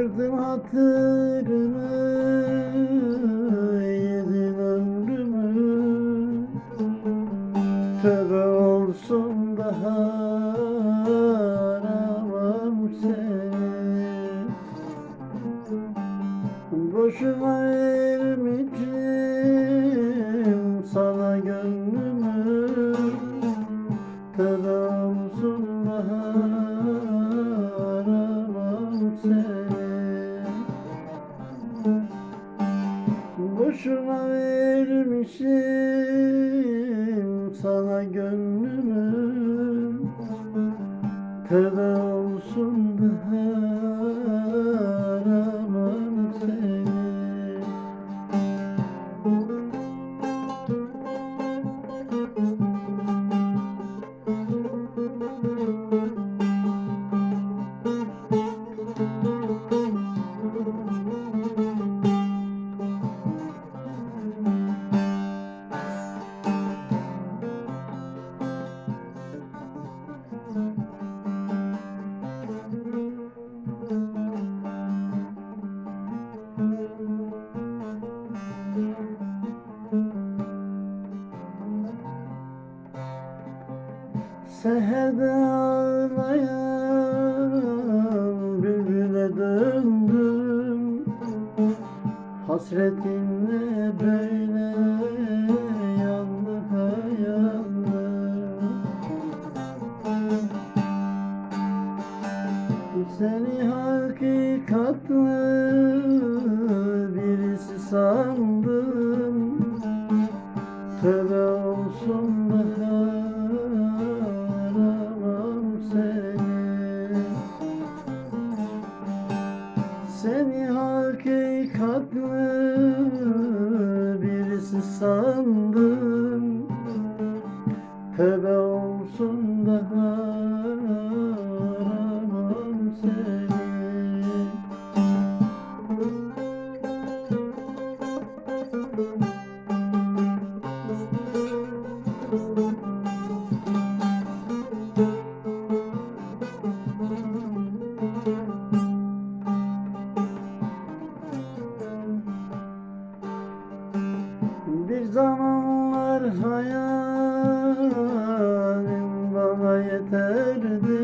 Kırdım hatırını Yedin ömrümü. Tövbe olsun daha aramam seni. Boşuna vermişim sana gönlümü. Tövbe olsun daha aramam seni Boşuna vermişim sana gönlümü? Tövbe olsun daha Seherde ağlayan bülbüle döndüm. Hasretinle böyle yandı hayalim Seni hakikatlı birisi sandım. Tövbe birisi sandım. Tövbe olsun daha zamanlar hayalim bana yeterdi.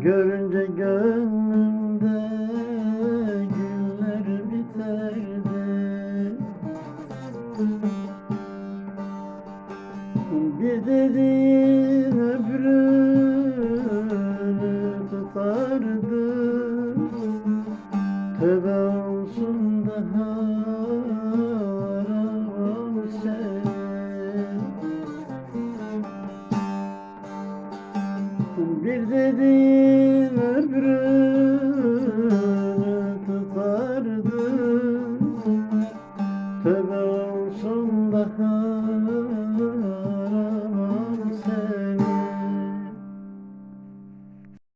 Görünce gönlümde güller biterdi. Bir dediğin öbrünü tutardı Tövbe